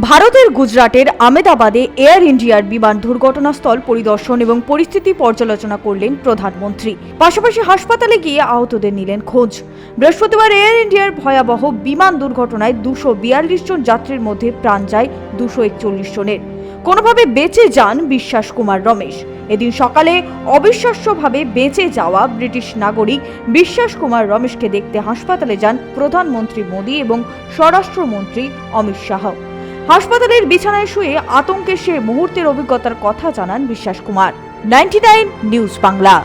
ভারতের গুজরাটের আমেদাবাদে এয়ার ইন্ডিয়ার বিমান দুর্ঘটনাস্থল পরিদর্শন এবং পরিস্থিতি পর্যালোচনা করলেন প্রধানমন্ত্রী। পাশাপাশি হাসপাতালে গিয়ে আহতদের নিলেন খোঁজ। বৃহস্পতিবার এয়ার ইন্ডিয়ার ভয়াবহ বিমান দুর্ঘটনায় দুশো বিয়াল্লিশ জন যাত্রীর মধ্যে প্রাণ যায় দুশো একচল্লিশ জনের। কোনোভাবে বেঁচে যান বিশ্বাস কুমার রমেশ। এদিন সকালে অবিশ্বাস্যভাবে বেঁচে যাওয়া ব্রিটিশ নাগরিক বিশ্বাস কুমার রমেশকে দেখতে হাসপাতালে যান প্রধানমন্ত্রী মোদী এবং স্বরাষ্ট্রমন্ত্রী অমিত শাহ। হাসপাতালের বিছানায় শুয়ে আতঙ্কে সে মুহূর্তের অভিজ্ঞতার কথা জানান বিশ্বাস কুমার। Ninety news Bangla.